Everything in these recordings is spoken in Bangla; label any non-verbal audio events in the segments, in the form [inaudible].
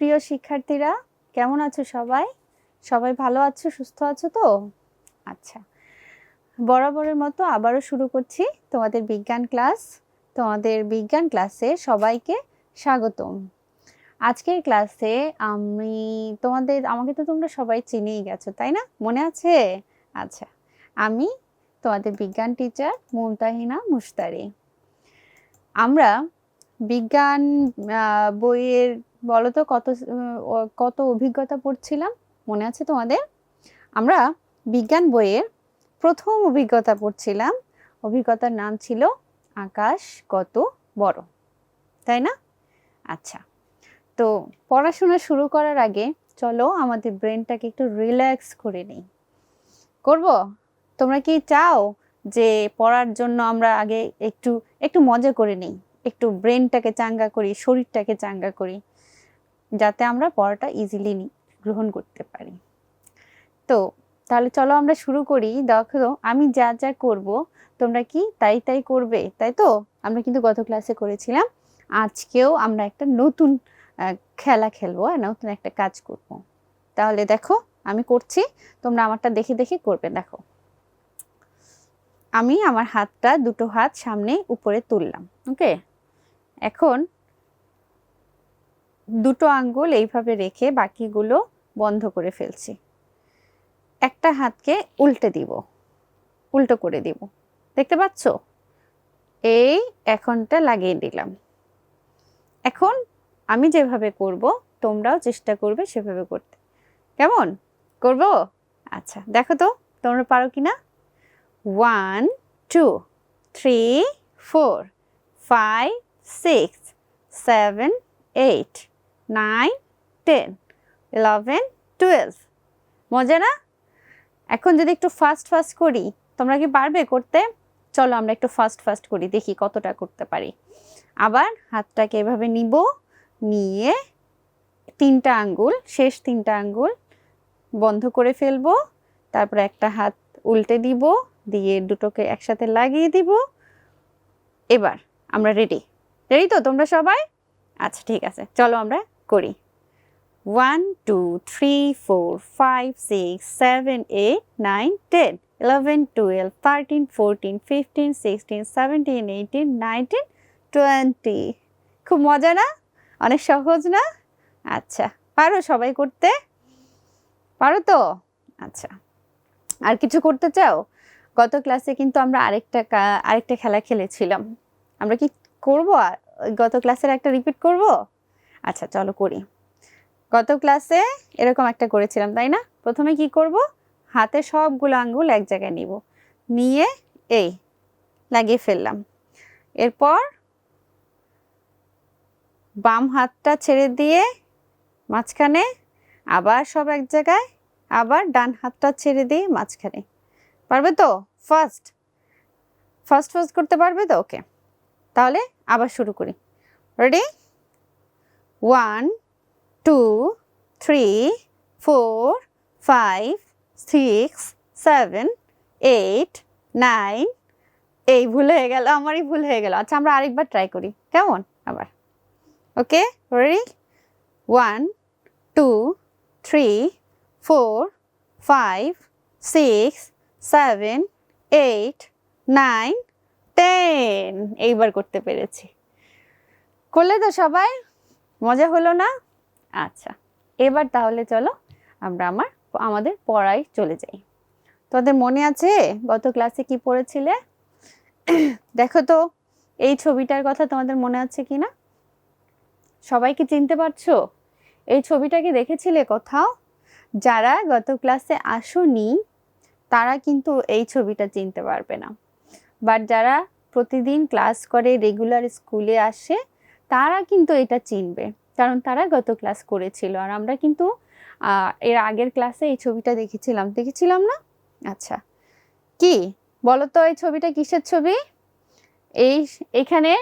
প্রিয় শিক্ষার্থীরা, কেমন আছো সবাই? সবাই ভালো আছো, সুস্থ আছো তো? আচ্ছা বরাবরের মতো আবারও শুরু করছি তোমাদের বিজ্ঞান ক্লাস। তোমাদের বিজ্ঞান ক্লাসে সবাইকে স্বাগতম। আজকের ক্লাসে আমি তোমাদের, আমাকে তো তোমরা সবাই চিনেই গেছো, তাই না? মনে আছে? আচ্ছা আমি তোমাদের বিজ্ঞান টিচার মুমতাহিনা মুস্তারি আমরা বিজ্ঞান বইয়ের বলো তো কত কত অভিজ্ঞতা পড়ছিলাম? মনে আছে তোমাদের? আমরা বিজ্ঞান বইয়ের প্রথম অভিজ্ঞতা পড়ছিলাম। অভিজ্ঞতার নাম ছিল আকাশ কত বড়। তাই না? আচ্ছা। তো পড়াশোনা শুরু করার আগে চলো আমাদের ব্রেনটাকে একটু রিল্যাক্স করে নিই। করব? তোমরা কি চাও যে পড়ার জন্য আমরা আগে একটু একটু মজা করে নিই? একটু ব্রেনটাকে চাঙ্গা করি, শরীরটাকে চাঙ্গা করি। যাতে আমরা পড়াটা ইজিলি গ্রহণ করতে পারি। তো, তাহলে চলো আমরা শুরু করি। দেখো, আমি যা যা করব, তোমরা কি তাই তাই করবে, তাই তো? আমরা কিন্তু গত ক্লাসে করেছিলাম, আজকেও আমরা একটা নতুন খেলা খেলব, আর নতুন একটা কাজ করব। তাহলে দেখো, আমি করছি, তোমরা আমারটা দেখে দেখে করবে, দেখো। আমি আমার হাতটা দুটো হাত সামনে উপরে তুললাম ওকে এখন দুটো আঙ্গুল এইভাবে রেখে বাকিগুলো বন্ধ করে ফেলছি। একটা হাতকে উল্টে দিব, উল্টো করে দিব। দেখতে পাচ্ছ? এই এখনটা লাগিয়ে দিলাম। এখন আমি যেভাবে করব, তোমরাও চেষ্টা করবে সেভাবে করতে। কেমন? করব? আচ্ছা দেখো তো, তোমরা পারো কি না one, two, three, four, five, six, seven, eight. Nine, ten, eleven, twelve. মজা না এখন যদি একটু ফাস্ট ফাস্ট করি, তোমরা কি পারবে করতে? চলো আমরা একটু ফাস্ট ফাস্ট করি, দেখি কতটা করতে পারি। আবার হাতটাকে এভাবে নিব, নিয়ে তিনটা আঙ্গুল, শেষ তিনটা আঙ্গুল বন্ধ করে ফেলব। তারপর একটা হাত উল্টে দিব, দিয়ে দুটোকে একসাথে লাগিয়ে দিব। এবার আমরা রেডি রেডি তো তোমরা সবাই? আচ্ছা ঠিক আছে। চলো আমরা করি। One two three four five six seven eight nine ten eleven twelve thirteen fourteen fifteen sixteen seventeen eighteen nineteen twenty খুব মজা না? অনেক সহজ না? আচ্ছা পারো সবাই করতে? পারো তো? আচ্ছা। আর কিছু করতে চাও? গত ক্লাসে কিন্তু আমরা আরেকটা আরেকটা খেলা খেলেছিলাম। আমরা কি করব গত ক্লাসের একটা রিপিট করব? আচ্ছা চলো করি। গত ক্লাসে এরকম একটা করেছিলাম, তাই না? প্রথমে কি করব? হাতে সবগুলো আঙ্গুল এক জায়গায় নিব। নিয়ে এই, লাগিয়ে ফেললাম। এরপর বাম হাতটা ছেড়ে দিয়ে মাঝখানে আবার সব এক জায়গায়, আবার ডান হাতটা ছেড়ে দিয়ে মাঝখানে। পারবে তো? ফার্স্ট ফার্স্ট ফার্স্ট করতে পারবে তো? ওকে তাহলে আবার শুরু করি। Ready one, two, three, four, five, six, seven, eight, nine. এই ভুল হয়ে গেল, আমারই ভুল হয়ে গেল। আচ্ছা আমরা আরেকবার ট্রাই করি। কেমন? আবার। Okay ready one two three four five six seven eight nine ten এইবার করতে পেরেছি। করলে তো সবাই মজা হলো না? আচ্ছা এবার তাহলে চলো আমরা আমার আমাদের পড়ায় চলে যাই। তোদের মনে আছে গত ক্লাসে কি পড়েছিলে? দেখো তো এই ছবিটার কথা তোমাদের মনে আছে কি না? সবাই কি চিনতে পারছ? এই ছবিটা কি দেখেছিলে কোথাও? যারা গত ক্লাসে আসোনি তারা কিন্তু এই ছবিটা চিনতে পারবে না। বাট যারা প্রতিদিন ক্লাস করে রেগুলার স্কুলে আসে তারা কিন্তু এটা চিনবে। কারণ তারা গত ক্লাস করেছিল। আর আমরা কিন্তু এর আগের ক্লাসে এই ছবিটা দেখেছিলাম। দেখেছিলাম না? আচ্ছা। কি? বলো তো এই ছবিটা কিসের ছবি? এই এখানে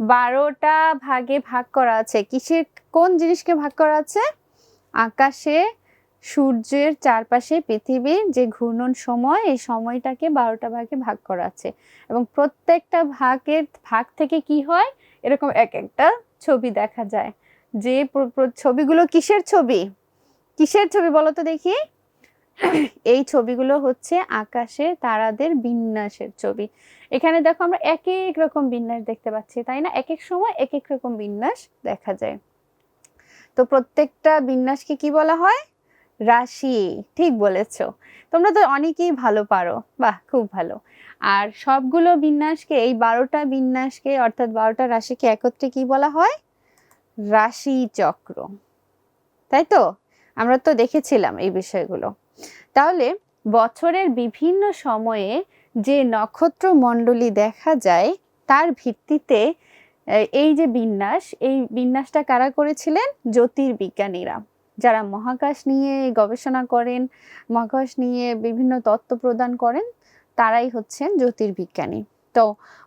বারোটা ভাগে ভাগ করা আছে। কিসের, কোন জিনিসকে ভাগ করা আছে? আকাশে, সূর্যের চারপাশে, পৃথিবীর যে ঘূর্ণন সময়, এই সময়টাকে বারোটা ভাগে ভাগ করা আছে। এবং প্রত্যেকটা ভাগের, ভাগ থেকে কি হয়? এরকম এক একটা ছবি দেখা যায়। যে ছবিগুলো কিসের ছবি? কিসের ছবি বলো তো দেখি? এই ছবিগুলো হচ্ছে আকাশে তারাদের বিন্যাসের ছবি। এখানে দেখো আমরা এক এক রকম বিন্যাস দেখতে পাচ্ছি, তাই না? এক এক সময় এক এক রকম বিন্যাস দেখা যায়। তো প্রত্যেকটা বিন্যাসকে কি বলা হয়? রাশি, ঠিক বলেছ। তোমরা তো অনেকেই ভালো পারো। বাহ, খুব ভালো। আর সবগুলো বিন্যাসকে, এই বারোটা বিন্যাসকে, অর্থাৎ বারোটা রাশিকে একত্রে কি বলা হয়? রাশি চক্র তাই তো? আমরা তো দেখেছিলাম এই বিষয়গুলো। তাহলে বছরের বিভিন্ন সময়ে যে নক্ষত্র মণ্ডলী দেখা যায়, তার ভিত্তিতে এই যে বিন্যাস, এই বিন্যাসটা কারা করেছিলেন? জ্যোতির্বিজ্ঞানীরা। যারা মহাকাশ নিয়ে গবেষণা করেন, মহাকাশ নিয়ে বিভিন্ন তত্ত্ব প্রদান করেন তারাই হচ্ছেন জ্যোতির্বিজ্ঞানী। তো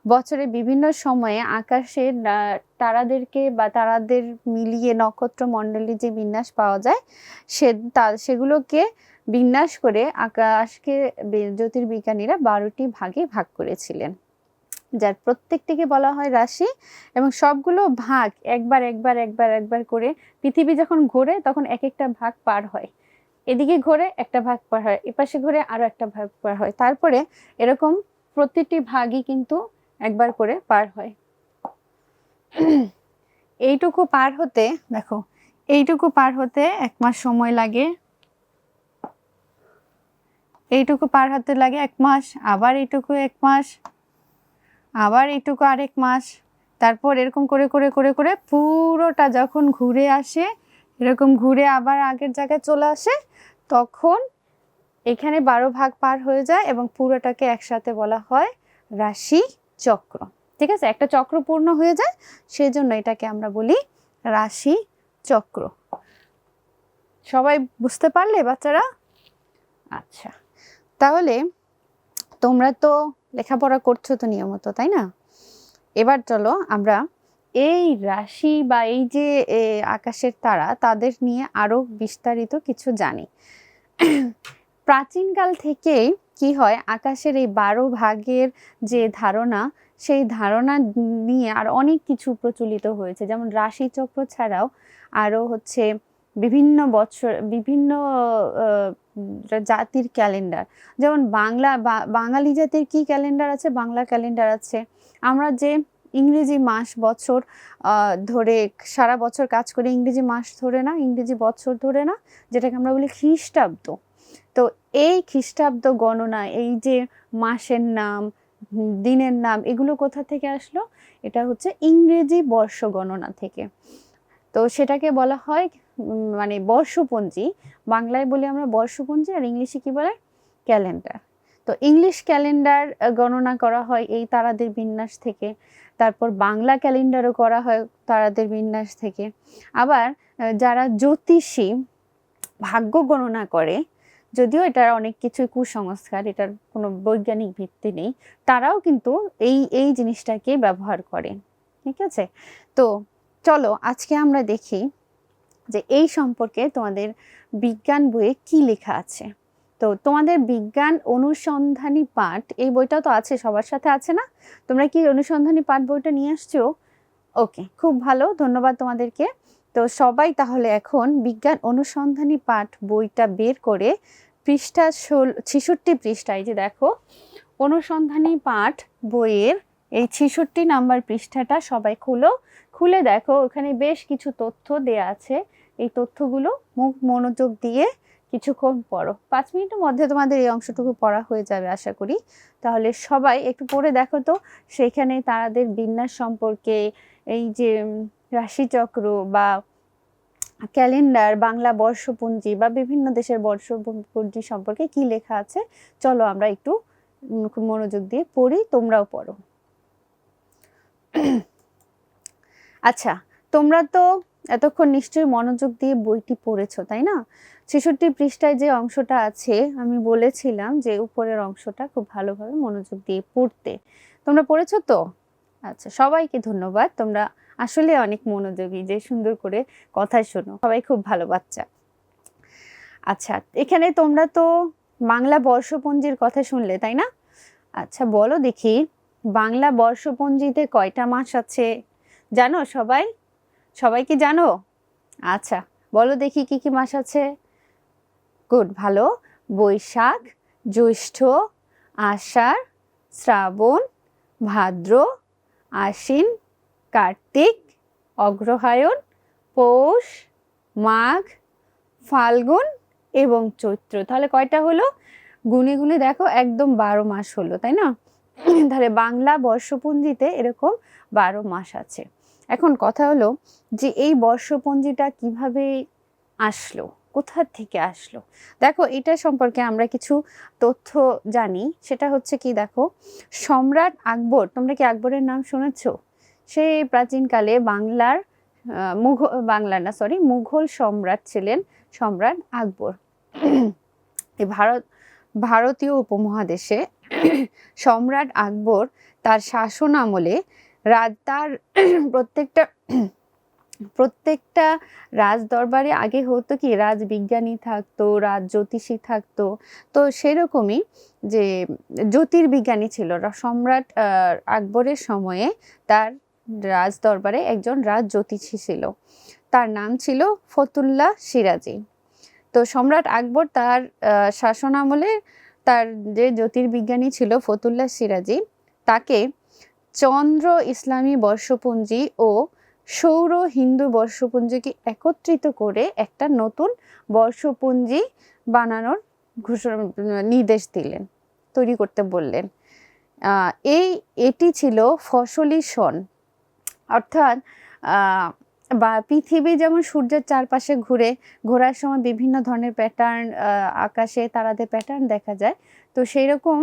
বছরের বিভিন্ন সময়ে আকাশের আহ, তারাদেরকে বা তারাদের মিলিয়ে নক্ষত্র মণ্ডলী যে বিন্যাস পাওয়া যায় সে তা- সেগুলোকে বিন্যাস করে আকাশকে জ্যোতির্বিজ্ঞানীরা বারোটি ভাগে ভাগ করেছিলেন। যার প্রত্যেকটিকে বলা হয় রাশি এবং সবগুলো ভাগ একবার একবার একবার একবার করে পৃথিবী যখন ঘোরে তখন এক একটা ভাগ পার হয়। এদিকে ঘোরে একটা ভাগ পার হয়, এপাশে ঘুরে আরও একটা ভাগ পার হয়। তারপরে এরকম প্রতিটি ভাগই কিন্তু একবার করে পার হয়। এইটুকু পার হতে, দেখো, এইটুকু পার হতে এক মাস সময় লাগে। এইটুকু পার হতে লাগে এক মাস, আবার এইটুকু এক মাস, আবার এইটুকু আরেক মাস। তারপর এরকম করে করে করে করে পুরোটা যখন ঘুরে আসে এরকম ঘুরে আবার আগের জায়গায় চলে আসে, তখন এখানে বারো ভাগ পার হয়ে যায় এবং পুরোটাকে একসাথে বলা হয় রাশি চক্র। ঠিক আছে? একটা চক্র পূর্ণ হয়ে যায় সেই জন্য এটাকে আমরা বলি রাশি চক্র। সবাই বুঝতে পারলে বাচ্চারা? আচ্ছা। তাহলে তোমরা তো লেখাপড়া করছ তো নিয়মিত, তাই না? এবার চলো আমরা এই রাশি বা এই যে আকাশের তারা, তাদের নিয়ে আরও বিস্তারিত কিছু জানি। প্রাচীনকাল থেকেই কি হয়, আকাশের এই বারো ভাগের যে ধারণা, সেই ধারণা নিয়ে আর অনেক কিছু প্রচলিত হয়েছে। যেমন রাশিচক্র ছাড়াও আরও হচ্ছে বিভিন্ন বছর, বিভিন্ন জাতির ক্যালেন্ডার। যেমন বাংলা বাঙালি জাতির কি ক্যালেন্ডার আছে? বাংলা ক্যালেন্ডার আছে। আমরা যে ইংরেজি মাস বছর ধরে সারা বছর কাজ করে ইংরেজি মাস ধরে না, ইংরেজি বছর ধরে না, যেটাকে আমরা বলি খ্রিস্টাব্দ। তো এই খ্রিস্টাব্দ গণনা, এই যে মাসের নাম দিনের নাম, এগুলো কোথা থেকে আসলো? এটা হচ্ছে ইংরেজি বর্ষ গণনা থেকে। তো সেটাকে বলা হয় মানে বর্ষপঞ্জি। বাংলায় বলি আমরা বর্ষপঞ্জি, আর ইংলিশে কি বলে? ক্যালেন্ডার। তো ইংলিশ ক্যালেন্ডার গণনা করা হয় এই তারাদের বিন্যাস থেকে। তারপর বাংলা ক্যালেন্ডারও করা হয় তারাদের বিন্যাস থেকে। আবার যারা জ্যোতিষী, ভাগ্য গণনা করে, যদিও এটার অনেক কিছু কুসংস্কার, এটার কোনো বৈজ্ঞানিক ভিত্তি নেই, তারাও কিন্তু এই এই জিনিসটাকে ব্যবহার করে। ঠিক আছে? তো চলো, আজকে আমরা দেখি যে এই সম্পর্কে তোমাদের বিজ্ঞান বইয়ে কি লেখা আছে। তো তোমাদের বিজ্ঞান অনুসন্ধানী পাঠ, এই বইটা তো আছে, সবার সাথে আছে না? তোমরা কি অনুসন্ধানী পাঠ বইটা নিয়ে আসছো? ওকে, খুব ভালো, ধন্যবাদ তোমাদেরকে। তো সবাই তাহলে এখন বিজ্ঞান অনুসন্ধানী পাঠ বইটা বের করে পৃষ্ঠা ষোল, ছেষট্টি পৃষ্ঠায় যে দেখো, অনুসন্ধানী পাঠ বইয়ের এই ছেষট্টি নাম্বার পৃষ্ঠাটা সবাই খুলো। খুলে দেখো, ওখানে বেশ কিছু তথ্য দেয়া আছে। এই তথ্যগুলো মুখ মনোযোগ দিয়ে কিছুক্ষণ পড়ো পাঁচ মিনিটের মধ্যে তোমাদের এই অংশটুকু পড়া হয়ে যাবে, আশা করি। তাহলে সবাই একটু পড়ে দেখো তো, সেখানে তারাদের বিন্যাস সম্পর্কে এই যে রাশিচক্র বা ক্যালেন্ডার, বাংলা বর্ষপঞ্জি বা বিভিন্ন দেশের বর্ষপঞ্জি সম্পর্কে কি লেখা আছে, চলো আমরা একটু মনোযোগ দিয়ে পড়ি, তোমরাও পড়ো। আচ্ছা তোমরা তো এতক্ষণ নিশ্চয়ই মনোযোগ দিয়ে বইটি পড়েছো, তাই না? ছেষট্টি পৃষ্ঠায় যে অংশটা আছে, আমি বলেছিলাম যে উপরের অংশটা খুব ভালোভাবে মনোযোগ দিয়ে পড়তে। তোমরা পড়েছো তো? আচ্ছা সবাইকে ধন্যবাদ। তোমরা আসলে অনেক মনোযোগী, যে সুন্দর করে কথা শোনো। সবাই খুব ভালো বাচ্চা। আচ্ছা এখানে তোমরা তো বাংলা বর্ষপঞ্জির কথা শুনলে, তাই না? আচ্ছা বলো দেখি, বাংলা বর্ষপঞ্জিতে কয়টা মাস আছে? জানো সবাই? সবাই কি জানো? আচ্ছা বলো দেখি কি কি মাস আছে? গুড, ভালো। বৈশাখ, জ্যৈষ্ঠ, আষাঢ়, শ্রাবণ, ভাদ্র, আশ্বিন, কার্তিক, অগ্রহায়ণ, পৌষ, মাঘ, ফাল্গুন এবং চৈত্র। তাহলে কয়টা হলো? গুনে গুনে দেখো, একদম বারো মাস হলো, তাই না? তাহলে বাংলা বর্ষপঞ্জিতে এরকম বারো মাস আছে। এখন কথা হলো যে এই বর্ষপঞ্জিটা কীভাবে আসলো? কোথা থেকে আসলো? দেখো, এটা সম্পর্কে আমরা কিছু তথ্য জানি। সেটা হচ্ছে কি, দেখো, সম্রাট আকবর, তোমরা কি আকবরের নাম শুনেছো? সে প্রাচীনকালে বাংলার মুঘল বাংলার না সরি মুঘল সম্রাট ছিলেন সম্রাট আকবর। ভারত, ভারতীয় উপমহাদেশে সম্রাট আকবর তার শাসন আমলে রাজ, তার প্রত্যেকটা প্রত্যেকটা রাজ দরবারে আগে হতো কি, রাজবিজ্ঞানী থাকতো রাজ জ্যোতিষী থাকতো। তো সেরকমই যে জ্যোতির্বিজ্ঞানী ছিল সম্রাট আকবরের সময়ে তার রাজ দরবারে একজন রাজ জ্যোতিষী ছিল। তার নাম ছিল ফতুল্লাহ সিরাজি। তো সম্রাট আকবর তার শাসন আমলে তার যে জ্যোতির্বিজ্ঞানী ছিল ফতুল্লাহ সিরাজি, তাকে চন্দ্র ইসলামী বর্ষপঞ্জি ও সৌর হিন্দু বর্ষপঞ্জিকে একত্রিত করে একটা নতুন বর্ষপঞ্জি বানানোর ঘোষণা, নির্দেশ দিলেন, তৈরি করতে বললেন। এই, এটি ছিল ফসলি সন অর্থাৎ বা পৃথিবী যেমন সূর্যের চারপাশে ঘুরে, ঘোরার সময় বিভিন্ন ধরনের প্যাটার্ন আকাশে তারাদের প্যাটার্ন দেখা যায়। তো সেই রকম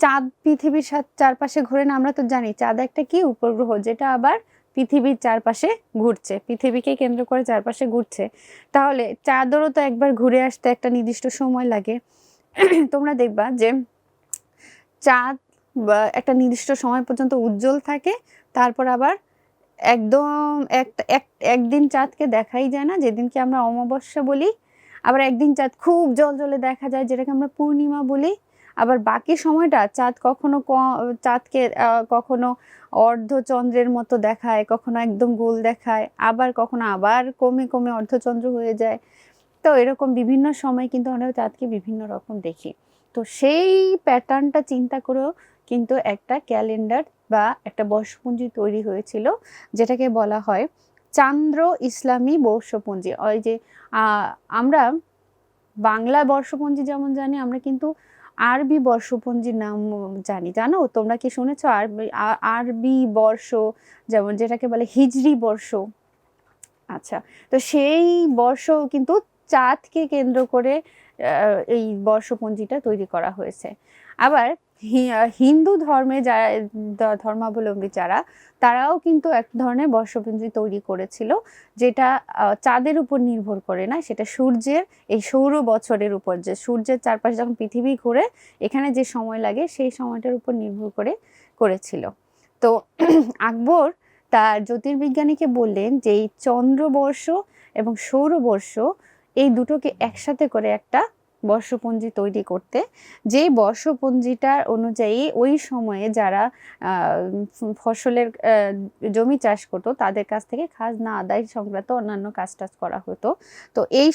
চাঁদ পৃথিবীর চারপাশে ঘুরে না, আমরা তো জানি, চাঁদ একটা কি উপগ্রহ, যেটা আবার পৃথিবীর চারপাশে ঘুরছে, পৃথিবীকে কেন্দ্র করে চারপাশে ঘুরছে। তাহলে চাঁদরও তো একবার ঘুরে আসতে একটা নির্দিষ্ট সময় লাগে। তোমরা দেখবা যে চাঁদ একটা নির্দিষ্ট সময় পর্যন্ত উজ্জ্বল থাকে, তারপর আবার একদম একটা একদিন চাঁদকে দেখাই যায় না, যেদিনকে আমরা অমাবস্যা বলি। আবার একদিন চাঁদ খুব জল জলে দেখা যায়, যেটাকে আমরা পূর্ণিমা বলি। আবার বাকি সময়টা চাঁদ কখনো চাঁদকে কখনো অর্ধচন্দ্রের মতো দেখায়, কখনো একদম গোল দেখায়, আবার কখনো আবার কমে কমে অর্ধচন্দ্র হয়ে যায়। তো এরকম বিভিন্ন সময় কিন্তু আমরা চাঁদকে বিভিন্ন রকম দেখি। তো সেই প্যাটার্নটা চিন্তা করেও কিন্তু একটা ক্যালেন্ডার বা একটা বর্ষপঞ্জি তৈরি হয়েছিল, যেটাকে বলা হয় চান্দ্র ইসলামী বর্ষপঞ্জি। ওই যে আমরা বাংলা বর্ষপঞ্জি যেমন জানি, আমরা কিন্তু আরবি বর্ষপঞ্জির নাম জানি, জানো? তোমরা কি শুনেছ? আরবি আরবি বর্ষ, যেমন যেটাকে বলে হিজরি বর্ষ। আচ্ছা তো সেই বর্ষ কিন্তু চাঁদকে কেন্দ্র করে এই বর্ষপঞ্জিটা তৈরি করা হয়েছে। আবার হিন্দু ধর্মে যারা ধর্মাবলম্বী যারা, তারাও কিন্তু এক ধরনের বর্ষপঞ্জি তৈরি করেছিল, যেটা চাঁদের উপর নির্ভর করে না, সেটা সূর্যের, এই সৌর বছরের উপর, যে সূর্যের চারপাশে যখন পৃথিবী ঘুরে, এখানে যে সময় লাগে, সেই সময়টার উপর নির্ভর করে, করেছিল। তো [clears throat] আকবর তার জ্যোতির্বিজ্ঞানীকে বললেন যে এই চন্দ্রবর্ষ এবং সৌরবর্ষ এই দুটোকে একসাথে করে একটা বর্ষপঞ্জি তৈরি করতে। যেই বর্ষপঞ্জিটার অনুযায়ী ওই সময়ে যারা ফসলের জমি চাষ করতো, তাদের কাছ থেকে খাজনা, আদায় সংক্রান্ত অন্যান্য কাজ টাজ করা হতো। তো এই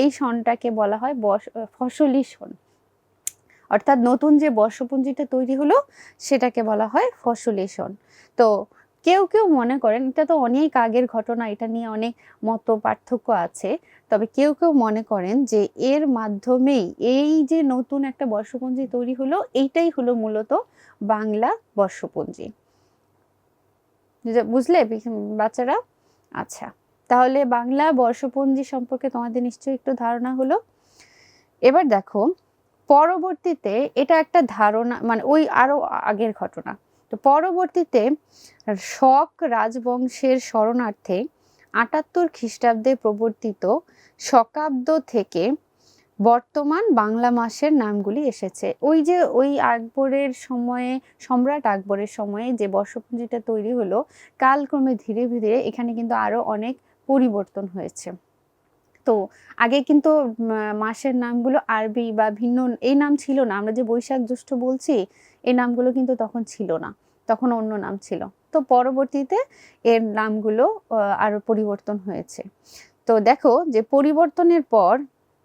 এই সনটাকে বলা হয় ফসলি সন। অর্থাৎ নতুন যে বর্ষপঞ্জিটা তৈরি হলো, সেটাকে বলা হয় ফসলি সন। তো কেউ কেউ মনে করেন, এটা তো অনেক আগের ঘটনা, এটা নিয়ে অনেক মত পার্থক্য আছে। তবে কেউ কেউ মনে করেন যে এর মাধ্যমেই এই যে নতুন একটা বর্ষপঞ্জি তৈরি হলো, এইটাই হলো মূলত বাংলা বর্ষপঞ্জি। বুঝলে বাচ্চারা? আচ্ছা তাহলে বাংলা বর্ষপঞ্জি সম্পর্কে তোমাদের নিশ্চয়ই একটু ধারণা হলো। এবার দেখো, পরবর্তীতে এটা একটা ধারণা মানে ওই আরও আগের ঘটনা। তো পরবর্তীতে শক রাজবংশের শরণার্থে আটাত্তর খ্রিস্টাব্দে প্রবর্তিত শকাব্দ থেকে বর্তমান বাংলা মাসের নামগুলি এসেছে। ওই যে ওই আকবরের সময়ে, সম্রাট আকবরের সময়ে যে বর্ষপঞ্জিটা তৈরি হলো, কালক্রমে ধীরে ধীরে এখানে কিন্তু আরও অনেক পরিবর্তন হয়েছে। তো আগে কিন্তু মাসের নামগুলো আরবি বা ভিন্ন, এই নাম ছিল না। আমরা যে বৈশাখ জ্যৈষ্ঠ বলছি এই নামগুলো কিন্তু তখন ছিল না। তখন অন্য নাম ছিল। তো পরবর্তীতে এর নামগুলো আরও পরিবর্তন হয়েছে। তো দেখো যে পরিবর্তনের পর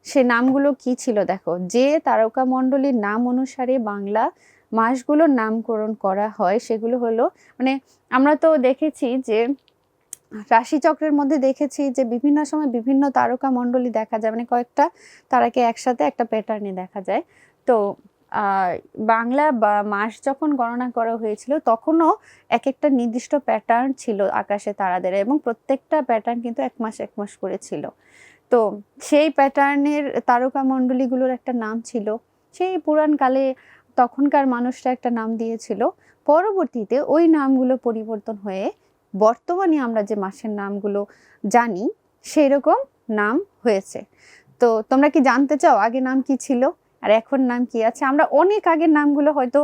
সে নামগুলো কি ছিল দেখো? যে তারকা মণ্ডলীর নাম অনুসারে বাংলা মাসগুলোর নামকরণ করা হয় সেগুলো হলো মানে আমরা তো দেখেছি যে রাশিচক্রের মধ্যে দেখেছি যে বিভিন্ন সময় বিভিন্ন তারকা মণ্ডলী দেখা যায় মানে কয়েকটা তারাকে একসাথে একটা প্যাটার্নে দেখা যায়। তো বাংলা মাস যখন গণনা করা হয়েছিল, তখনও এক একটা নির্দিষ্ট প্যাটার্ন ছিল আকাশে তারাদের এবং প্রত্যেকটা প্যাটার্ন কিন্তু এক মাস এক মাস করে ছিল। তো সেই প্যাটার্নের তারকা মণ্ডলীগুলোর একটা নাম ছিল। সেই পুরাণকালে তখনকার মানুষরা একটা নাম দিয়েছিল। পরবর্তীতে ওই নামগুলো পরিবর্তন হয়ে বর্তমানে আমরা যে মাসের নামগুলো জানি সেই রকম নাম হয়েছে। তো তোমরা কি জানতে চাও আগে নাম কি ছিল? আর এখন নাম কি আছে? আমরা অনেক আগের নামগুলো হয়তো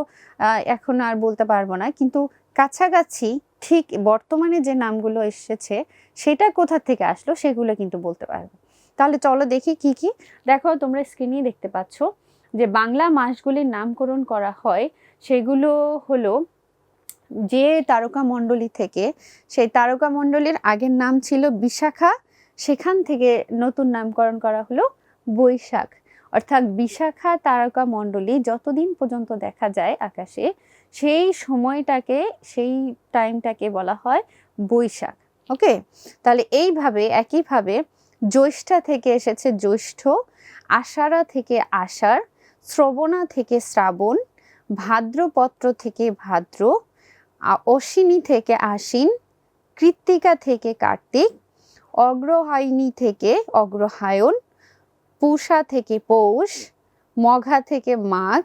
এখন আর বলতে পারব না, কিন্তু কাছাকাছি ঠিক বর্তমানে যে নামগুলো এসেছে, সেটা কোথা থেকে আসলো সেগুলো কিন্তু বলতে পারব। তাহলে চলো দেখি কি কি। দেখো, তোমরা স্ক্রিনেই দেখতে পাচ্ছ যে বাংলা মাসগুলির নামকরণ করা হয়, সেগুলো হলো যে তারকা মণ্ডলী থেকে, সেই তারকা মণ্ডলীর আগের নাম ছিল বিশাখা, সেখান থেকে নতুন নামকরণ করা হলো বৈশাখ। অর্থাৎ বিশাখা তারকা মণ্ডলী যতদিন পর্যন্ত দেখা যায় আকাশে, সেই সময়টাকে, সেই টাইমটাকে বলা হয় বৈশাখ। ওকে? তাহলে এইভাবে, একইভাবে জ্যৈষ্ঠা থেকে এসেছে জ্যৈষ্ঠ, আষাঢ়া থেকে আষাঢ়, শ্রবণা থেকে শ্রাবণ, ভাদ্রপত্র থেকে ভাদ্র অশ্বিনী থেকে আশ্বিন, কৃত্তিকা থেকে কার্তিক, অগ্রহায়ণী থেকে অগ্রহায়ণ পূষা থেকে পৌষ, মঘা থেকে মাঘ,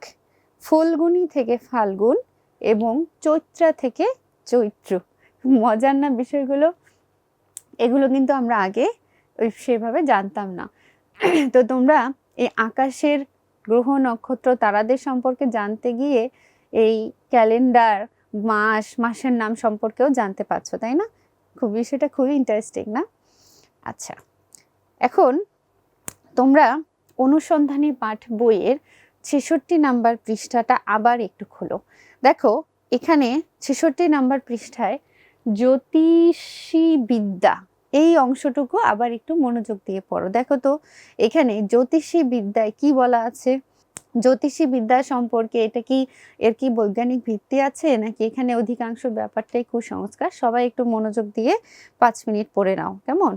ফুলগুনি থেকে ফাল্গুন এবং চৈত্রা থেকে চৈত্র। মজার না বিষয়গুলো? এগুলো কিন্তু আমরা আগে ওই সেভাবে জানতাম না। তো তোমরা এই আকাশের গ্রহ, নক্ষত্র, তারাদের সম্পর্কে জানতে গিয়ে এই ক্যালেন্ডার, মাস, মাসের নাম সম্পর্কেও জানতে পারছ, তাই না? খুবই, সেটা খুবই ইন্টারেস্টিং না? আচ্ছা এখন তোমরা অনুসন্ধানী পাঠ বইয়ের ছেষট্টি নাম্বার পৃষ্ঠাটা আবার একটু খোলো। দেখো, এখানে ছেষট্টি নাম্বার পৃষ্ঠায় জ্যোতিষী বিদ্যা এই অংশটুকু আবার একটু মনোযোগ দিয়ে পড়ো। দেখো তো, এখানে জ্যোতিষী বিদ্যায় কি বলা আছে? জ্যোতিষী বিদ্যা সম্পর্কে এটা কি, এর কি বৈজ্ঞানিক ভিত্তি আছে? নাকি এখানে অধিকাংশ ব্যাপারটাই কুসংস্কার? সবাই একটু মনোযোগ দিয়ে পাঁচ মিনিট পড়ে নাও, কেমন?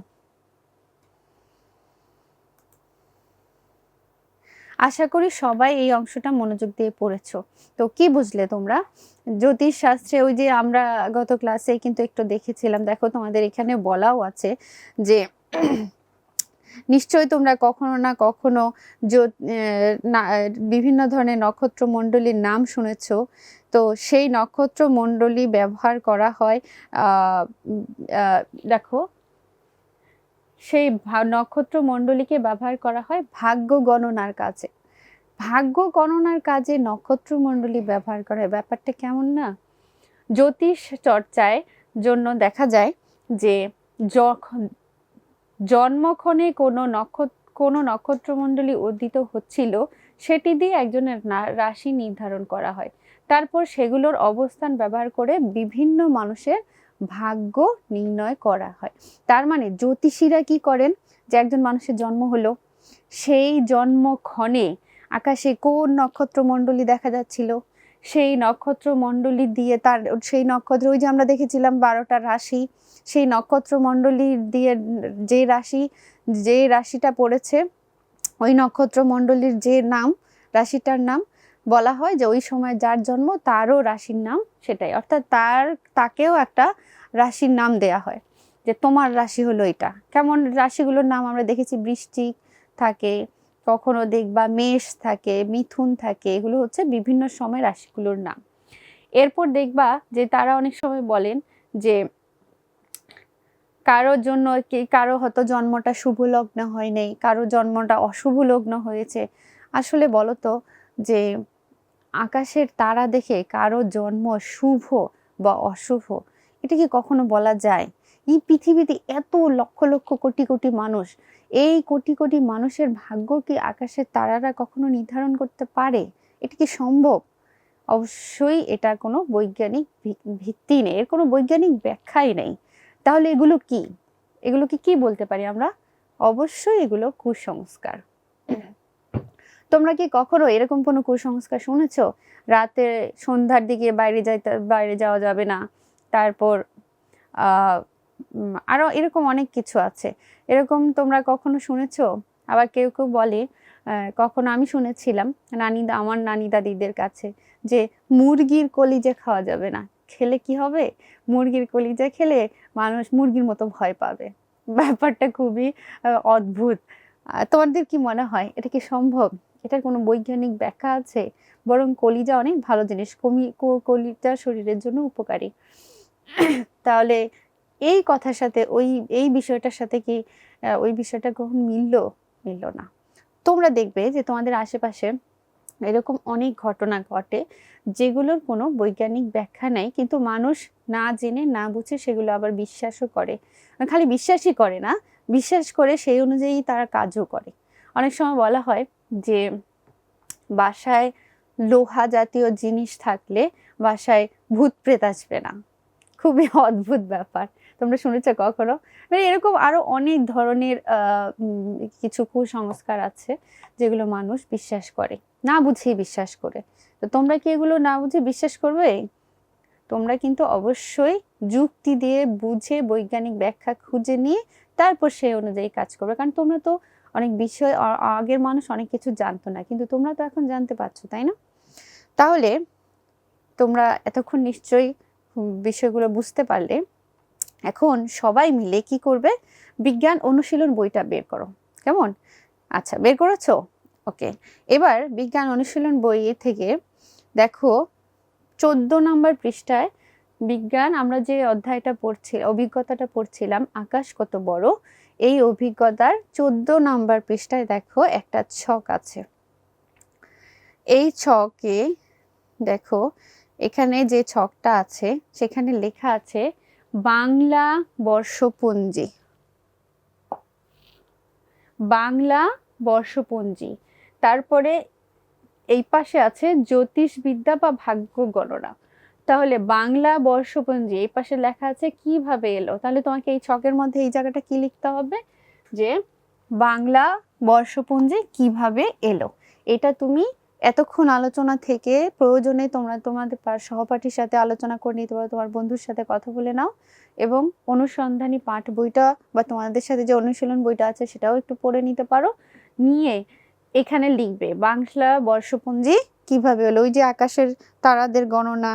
আশা করি সবাই এই অংশটা মনোযোগ দিয়ে পড়েছো। তো কি বুঝলে তোমরা? জ্যোতিষ শাস্ত্রে ওই যে আমরা গত ক্লাসে কিন্তু একটু দেখেছিলাম, দেখো তোমাদের এখানে বলাও আছে যে [clears throat] নিশ্চয়ই তোমরা কখনো না কখনো বিভিন্ন ধরনের নক্ষত্র মণ্ডলীর নাম শুনেছ। তো সেই নক্ষত্র মণ্ডলী ব্যবহার করা হয় দেখো সেই নক্ষত্র মণ্ডলীকে ব্যবহার করা হয় ভাগ্য গণনার কাজে। ভাগ্য গণনার কাজে নক্ষত্র মণ্ডলী ব্যবহার করা হয়। ব্যাপারটা কেমন না? জ্যোতিষ চর্চায় জন্য দেখা যায় যে যখন জন্মক্ষণে কোনো নক্ষত্র কোনো নক্ষত্রমণ্ডলী উদ্দিত হচ্ছিল, সেটি দিয়ে একজনের রাশি নির্ধারণ করা হয়। তারপর সেগুলোর অবস্থান ব্যবহার করে বিভিন্ন মানুষের ভাগ্য নির্ণয় করা হয়। তার মানে জ্যোতিষীরা কি করেন? যে একজন মানুষের জন্ম হলো, সেই জন্মক্ষণে আকাশে কোন নক্ষত্রমণ্ডলী দেখা যাচ্ছিল? সেই নক্ষত্র নক্ষত্রমণ্ডলী দিয়ে তার, সেই নক্ষত্র, ওই যে আমরা দেখেছিলাম বারোটা রাশি, সেই নক্ষত্রমণ্ডলী দিয়ে যে রাশি, যে রাশিটা পড়েছে, ওই নক্ষত্র নক্ষত্রমণ্ডলীর যে নাম, রাশিটার নাম, বলা হয় যে ওই সময় যার জন্ম তারও রাশির নাম সেটাই। অর্থাৎ তার, তাকেও একটা রাশির নাম দেয়া হয়, যে তোমার রাশি হলো এটা। কেমন রাশিগুলোর নাম আমরা দেখেছি বৃষ্টি থাকে, কখনো দেখবা মেষ থাকে, মিথুন থাকে, এগুলো হচ্ছে বিভিন্ন সময় রাশিগুলোর নাম। এরপর দেখবা যে তারা অনেক সময় বলেন যে কারোর জন্য কি, কারও হয়তো জন্মটা শুভ লগ্ন হয় নাই, কারও জন্মটা অশুভ লগ্ন হয়েছে। আসলে বলো তো যে আকাশের তারা দেখে কারও জন্ম শুভ বা অশুভ। এটা কি কখনো বলা যায়? এই পৃথিবীতে এত লক্ষ লক্ষ কোটি কোটি মানুষ, এই কোটি কোটি মানুষের ভাগ্য কি আকাশের তারারা কখনো নির্ধারণ করতে পারে? এটা কি সম্ভব? অবশ্যই এটা কোনো বৈজ্ঞানিক ভিত্তি নেই, এর কোনো বৈজ্ঞানিক ব্যাখ্যাই নেই। তাহলে এগুলো কি? এগুলোকে কি বলতে পারি আমরা? অবশ্যই এগুলো কুসংস্কার। তোমরা কি কখনো এরকম কোনো কুসংস্কার শুনেছো? রাতে সন্ধ্যার দিকে বাইরে যাইতে, বাইরে যাওয়া যাবে না। তারপর আহ, উম, আরও এরকম অনেক কিছু আছে। এরকম তোমরা কখনো শুনেছো? আবার কেউ কেউ বলে কখনো আমি শুনেছিলাম নানি দা- আমার নানি দাদিদের কাছে যে মুরগির কলিজা খাওয়া যাবে না খেলে কি হবে? মুরগির কলিজা খেলে মানুষ মুরগির মতো ভয় পাবে। ব্যাপারটা খুবই অদ্ভুত। তোমাদের কি মনে হয় এটা কি সম্ভব? এটার কোনো বৈজ্ঞানিক ব্যাখ্যা আছে? বরং কলিজা অনেক ভালো জিনিস কমি কলিজা শরীরের জন্য উপকারী। তাহলে এই কথার সাথে, ওই, এই বিষয়টার সাথে কি ওই বিষয়টা গ্রহণ মিললো? মিললো না। তোমরা দেখবে যে তোমাদের আশেপাশে এরকম অনেক ঘটনা ঘটে যেগুলোর কোনো বৈজ্ঞানিক ব্যাখ্যা নেই, কিন্তু মানুষ না জেনে, না বুঝে সেগুলো আবার বিশ্বাসও করে। খালি বিশ্বাসই করে না, বিশ্বাস করে সেই অনুযায়ী তারা কাজও করে। অনেক সময় বলা হয় যে বাসায় লোহা জাতীয় জিনিস থাকলে বাসায় ভূত প্রেত আসবে না। খুবই [laughs] অদ্ভুত ব্যাপার। তোমরা শুনেছো কখনো? মানে এরকম আরও অনেক ধরনের কিছু কুসংস্কার আছে যেগুলো মানুষ বিশ্বাস করে, না বুঝেই বিশ্বাস করে। তো তোমরা কি এগুলো না বুঝে বিশ্বাস করবে? তোমরা কিন্তু অবশ্যই যুক্তি দিয়ে বুঝে বৈজ্ঞানিক ব্যাখ্যা খুঁজে নিয়ে তারপর সেই অনুযায়ী কাজ করবে। কারণ তোমরা তো অনেক বিষয় আগের মানুষ অনেক কিছু জানতো না, কিন্তু তোমরা তো এখন জানতে পারছ, তাই না? তাহলে তোমরা এতক্ষণ নিশ্চয়ই বিষয়গুলো বুঝতে পারলে এখন সবাই মিলে কি করবে? বিজ্ঞান অনুশীলন বইটা বের করো। কেমন? আচ্ছা বের করেছ? ওকে, এবার বিজ্ঞান অনুশীলন বই থেকে দেখো চোদ্দ নম্বর পৃষ্ঠায় বিজ্ঞান, আমরা যে অধ্যায়টা পড়ছি, অভিজ্ঞতাটা পড়ছিলাম, আকাশ কত বড়? এই অভিজ্ঞতার চোদ্দ নম্বর পৃষ্ঠায় দেখো একটা ছক আছে। এই ছকে দেখো এখানে যে ছকটা আছে, সেখানে লেখা আছে, বাংলা বর্ষপঞ্জি। বাংলা বর্ষপঞ্জি। তারপরে এই পাশে আছে জ্যোতিষবিদ্যা বা ভাগ্য গণনা। তাহলে বাংলা বর্ষপঞ্জি, এই পাশে লেখা আছে কীভাবে এলো? তাহলে তোমাকে এই ছকের মধ্যে এই জায়গাটা কি লিখতে হবে? যে বাংলা বর্ষপঞ্জি কীভাবে এলো? এটা তুমি এতক্ষণ আলোচনা থেকে প্রয়োজনে তোমরা তোমাদের সহপাঠীর সাথে আলোচনা করে নিতে পারো, তোমার বন্ধুর সাথে কথা বলে নাও এবং অনুসন্ধানী পাঠ বইটা বা তোমাদের সাথে যে অনুশীলন বইটা আছে সেটাও একটু পড়ে নিতে পারো। নিয়ে এখানে লিখবে, বাংলা বর্ষপঞ্জি কীভাবে হলো? ওই যে আকাশের তারাদের গণনা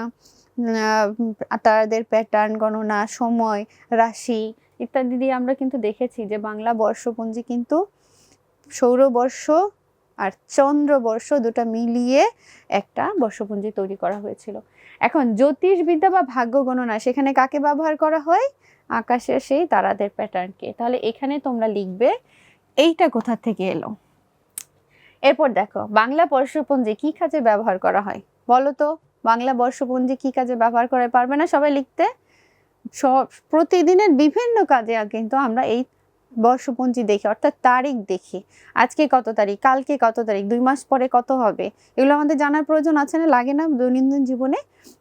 তারাদের প্যাটার্ন গণনা, সময়, রাশি ইত্যাদি দিয়ে আমরা কিন্তু দেখেছি যে বাংলা বর্ষপঞ্জি কিন্তু সৌরবর্ষ আর চন্দ্রবর্ষ দুটো মিলিয়ে একটা বর্ষপঞ্জি তৈরি করা হয়েছিল। এখন জ্যোতিষবিদ্যা বা ভাগ্য গণনা, সেখানে কাকে ব্যবহার করা হয়? আকাশের সেই তারাদের প্যাটার্নকে তাহলে এখানে তোমরা লিখবে, এইটা কোথা থেকে এলো? এরপর দেখো, বাংলা বর্ষপঞ্জি কি কাজে ব্যবহার করা হয়? বলো তো, বাংলা বর্ষপঞ্জি কি কাজে ব্যবহার করা পারবে না সবাই লিখতে? সব প্রতিদিনের বিভিন্ন কাজে কিন্তু আমরা এই বর্ষপঞ্জি দেখে, অর্থাৎ তারিখ দেখি, আজকে কত তারিখ, কালকে কত তারিখ, দুই মাস পরে কত হবে, এগুলো আমাদের জানার প্রয়োজন আছে না, লাগে না দৈনন্দিন জীবনে?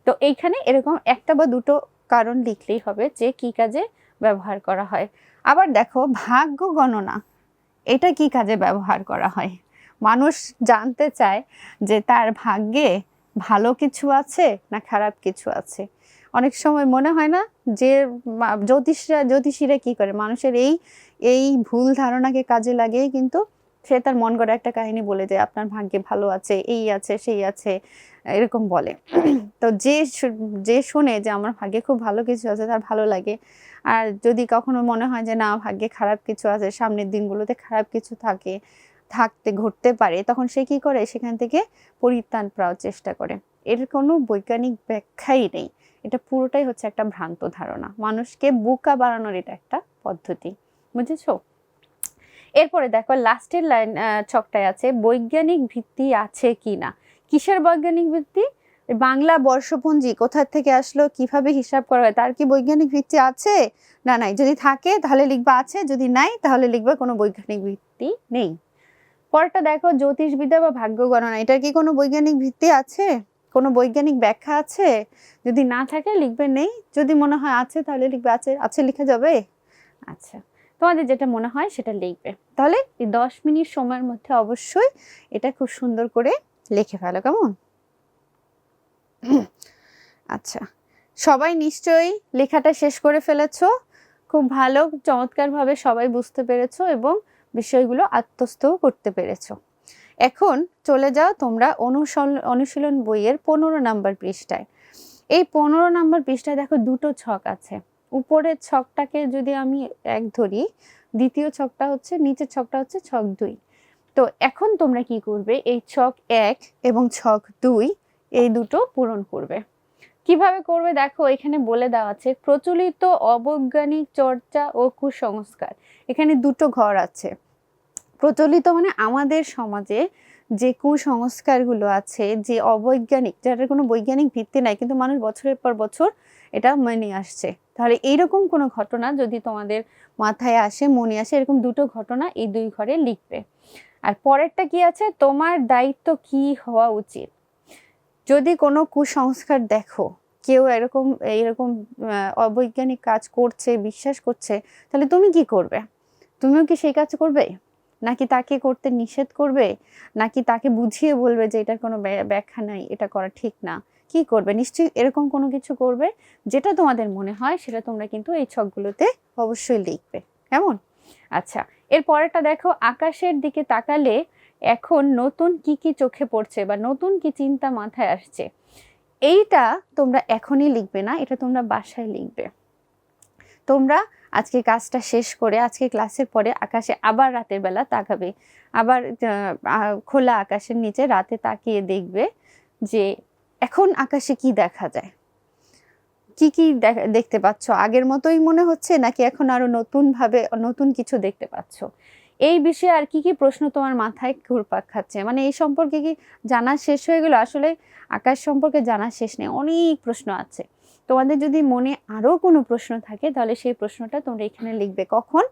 তো এইখানে এরকম একটা বা দুটো কারণ লিখলেই হবে যে কি কাজে ব্যবহার করা হয়। আবার দেখো, ভাগ্য গণনা, এটা কি কাজে ব্যবহার করা হয়? মানুষ জানতে চায় যে তার ভাগ্যে ভালো কিছু আছে না খারাপ কিছু আছে? অনেক সময় মনে হয় না যে জ্যোতিষরা, জ্যোতিষীরা কি করে? মানুষের এই এই ভুল ধারণাকে কাজে লাগিয়ে কিন্তু সে তার মন গড়া একটা কাহিনী বলে যে আপনার ভাগ্যে ভালো আছে, এই আছে, সেই আছে, এরকম বলে। তো যে যে শুনে যে আমার ভাগ্যে খুব ভালো কিছু আছে, তার ভালো লাগে। আর যদি কখনো মনে হয় যে না, ভাগ্যে খারাপ কিছু আছে, সামনের দিনগুলোতে খারাপ কিছু থাকে, থাকতে, ঘটতে পারে, তখন সে কি করে? সেখান থেকে পরিত্রাণ পাওয়ার চেষ্টা করে। এর কোনো বৈজ্ঞানিক ব্যাখ্যাই নেই। এটা পুরোটাই হচ্ছে একটা ভ্রান্ত ধারণা। মানুষকে বোকা বানানোর এটা একটা পদ্ধতি। বুঝেছ? এরপরে দেখো লাস্টের লাইন ছকটায় আছে, বৈজ্ঞানিক ভিত্তি আছে কি না কিসের বৈজ্ঞানিক ভিত্তি? বাংলা বর্ষপঞ্জি কোথা থেকে আসলো? কীভাবে হিসাব করা হয়? তার কি বৈজ্ঞানিক ভিত্তি আছে? না, নাই। যদি থাকে, তাহলে লিখবা আছে। যদি নাই, তাহলে লিখবা কোনো বৈজ্ঞানিক ভিত্তি নেই। পরেরটা দেখো, জ্যোতিষবিদ্যা বা ভাগ্য গণনা। এটার কি কোনো বৈজ্ঞানিক ভিত্তি আছে? কোনো বৈজ্ঞানিক ব্যাখ্যা আছে? যদি না থাকে, লিখবে নেই। যদি মনে হয় আছে, তাহলে লিখবে আছে। আছে, লিখে যাবে? আচ্ছা। তোমাদের যেটা মনে হয় সেটা লিখবে। তাহলে এই দশ মিনিট সময়ের মধ্যে অবশ্যই এটা খুব সুন্দর করে লিখে ফেলো, কেমন? আচ্ছা সবাই নিশ্চয়ই লেখাটা শেষ করে ফেলেছো। খুব ভালো, চমৎকারভাবে সবাই বুঝতে পেরেছ এবং বিষয়গুলো আত্মস্থও করতে পেরেছ। এখন চলে যাও তোমরা অনুশীলন অনুশীলন বইয়ের পনেরো নাম্বার পৃষ্ঠায়। এই পনেরো নাম্বার পৃষ্ঠায় দেখো দুটো ছক আছে। উপরের ছকটাকে যদি আমি এক ধরি, দ্বিতীয় ছকটা হচ্ছে, নিচের ছকটা হচ্ছে ছক দুই। তো এখন তোমরা কি করবে? এই ছক এক এবং ছক দুই, এই দুটো পূরণ করবে। কীভাবে করবে? দেখো, এখানে বলে দেওয়া আছে, প্রচলিত অবৈজ্ঞানিক চর্চা ও কুসংস্কার। এখানে দুটো ঘর আছে। প্রচলিত মানে আমাদের সমাজে যে কুসংস্কারগুলো আছে, যে অবৈজ্ঞানিক, যাদের কোনো বৈজ্ঞানিক ভিত্তি নাই, কিন্তু মানুষ বছরের পর বছর এটা মনে আসছে। তাহলে এইরকম কোনো ঘটনা যদি তোমাদের মাথায় আসে, মনে আসে, এরকম দুটো ঘটনা এই দুই ঘরে লিখবে। আর পরেরটা কি আছে? তোমার দায়িত্ব কি হওয়া উচিত? যদি কোনো কুসংস্কার দেখো, কেউ এরকম এরকম অবৈজ্ঞানিক কাজ করছে, বিশ্বাস করছে, তাহলে তুমি কি করবে? তুমিও কি সেই কাজ করবে? নাকি তাকে করতে নিষেধ করবে? নাকি তাকে বুঝিয়ে বলবে যে এটার কোনো ব্যাখ্যা নাই, এটা করা ঠিক না? কি করবে? নিশ্চয়ই এরকম কোনো কিছু করবে যেটা তোমাদের মনে হয় সেটা তোমরা কিন্তু এই ছকগুলোতে অবশ্যই লিখবে। কেমন? আচ্ছা এর পরেরটা দেখো, আকাশের দিকে তাকালে এখন নতুন কি কি চোখে পড়ছে বা নতুন কি চিন্তা মাথায় আসছে, এইটা তোমরা এখনই লিখবে না, এটা তোমরা বাসায় লিখবে। তোমরা আজকে কাজটা শেষ করে, আজকে ক্লাসের পরে আকাশে আবার রাতের বেলা তাকাবে, আবার খোলা আকাশের নিচে রাতে তাকিয়ে দেখবে যে এখন আকাশে কি দেখা যায়? কি কি দেখতে পাচ্ছ? আগের মতোই মনে হচ্ছে নাকি এখন আরও নতুন ভাবে নতুন কিছু দেখতে পাচ্ছ? এই বিষয়ে আর কি কি প্রশ্ন তোমার মাথায় ঘুরপাক খাচ্ছে? মানে এই সম্পর্কে কি জানা শেষ হয়ে গেল? আসলে আকাশ সম্পর্কে জানা শেষ নেই। অনেক প্রশ্ন আছে। তোমাদের যদি মনে আরও কোনো প্রশ্ন থাকে, তাহলে সেই প্রশ্নটা তোমরা এখানে লিখবে। কখন?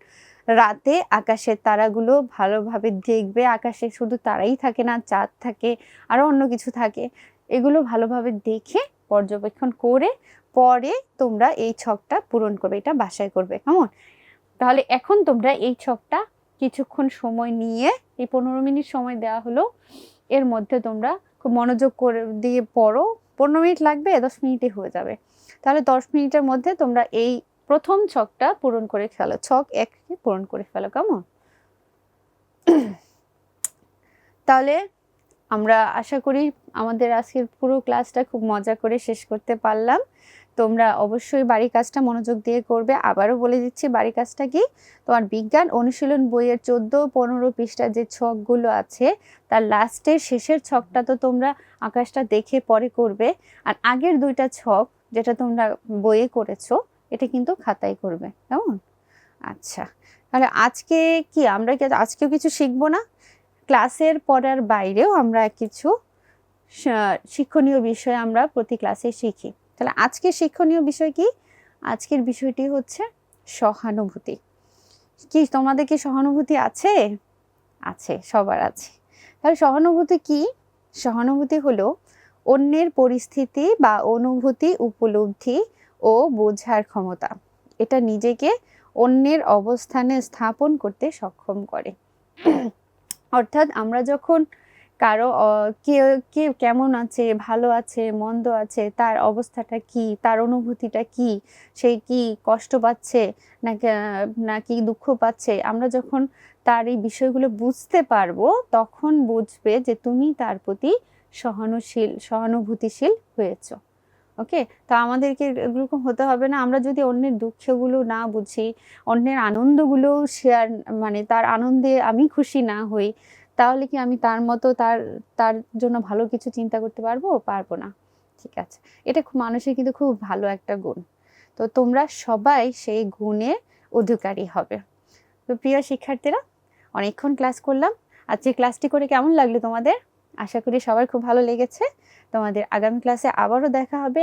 রাতে আকাশের তারাগুলো ভালোভাবে দেখবে। আকাশে শুধু তারাই থাকে না, চাঁদ থাকে আরও অন্য কিছু থাকে। এগুলো ভালোভাবে দেখে পর্যবেক্ষণ করে পরে তোমরা এই ছকটা পূরণ করবে, এটা বাসায় করবে, কেমন? তাহলে এখন তোমরা এই ছকটা কিছুক্ষণ সময় নিয়ে, এই পনেরো মিনিট সময় দেওয়া হলো, এর মধ্যে তোমরা খুব মনোযোগ করে দিয়ে পড়ো, পনেরো মিনিট লাগবে, দশ মিনিটে হয়ে যাবে। তাহলে দশ মিনিটের মধ্যে তোমরা এই প্রথম ছকটা পূরণ করে ফেলো, ছক এককে পূরণ করে ফেলো, কেমন? তাহলে আমরা আশা করি আমাদের আজকের পুরো ক্লাসটা খুব মজা করে শেষ করতে পারলাম। তোমরা অবশ্যই বাড়ি কাজটা মনোযোগ দিয়ে করবে। আবারও বলে দিচ্ছি, বাড়ি কাজটা কি? তোমার বিজ্ঞান অনুশীলন বইয়ের চোদ্দ পনেরো পৃষ্ঠার যে ছকগুলো আছে, তার লাস্টের শেষের ছকটা তো তোমরা আকাশটা দেখে পরে করবে। আর আগের দুইটা ছক যেটা তোমরা বইয়ে করেছ, এটা কিন্তু খাতায় করবে। কেমন? আচ্ছা। তাহলে আজকে কি? আমরা কি আজকেও কিছু শিখব না? ক্লাসের পড়ার বাইরেও আমরা কিছু শিক্ষণীয় বিষয় আমরা প্রতি ক্লাসে শিখি। তাহলে আজকের শিক্ষণীয় বিষয় কি? আজকের বিষয়টি হচ্ছে সহানুভূতি। কি তোমাদের কি সহানুভূতি আছে? আছে, সবার আছে। তাহলে সহানুভূতি কি? সহানুভূতি হলো অন্যের পরিস্থিতি বা অনুভূতি উপলব্ধি ও বোঝার ক্ষমতা। এটা নিজেকে অন্যের অবস্থানে স্থাপন করতে সক্ষম করে। অর্থাৎ আমরা যখন কারও কে কে কেমন আছে, ভালো আছে, মন্দ আছে, তার অবস্থাটা কি, তার অনুভূতিটা কি, সে কি কষ্ট পাচ্ছে, নাকি নাকি দুঃখ পাচ্ছে, আমরা যখন তার এই বিষয়গুলো বুঝতে পারব, তখন বুঝবে যে তুমি তার প্রতি সহানুশীল, সহানুভূতিশীল হয়েছ। ওকে? তো আমাদেরকে এরকম হতে হবে না। আমরা যদি অন্যের দুঃখগুলো না বুঝি, অন্যের আনন্দগুলো শেয়ার মানে তার আনন্দে আমি খুশি না হই, তাহলে কি আমি তার মতো তার তার জন্য ভালো কিছু চিন্তা করতে পারব পারব না? ঠিক আছে। এটা খুব মানুষের কিন্তু খুব ভালো একটা গুণ। তো তোমরা সবাই সেই গুণের অধিকারী হবে। তো প্রিয় শিক্ষার্থীরা, অনেকক্ষণ ক্লাস করলাম। আজকে ক্লাসটি করে কেমন লাগল তোমাদের? আশা করি সবার খুব ভালো লেগেছে। তোমাদের আগামী ক্লাসে আবারও দেখা হবে।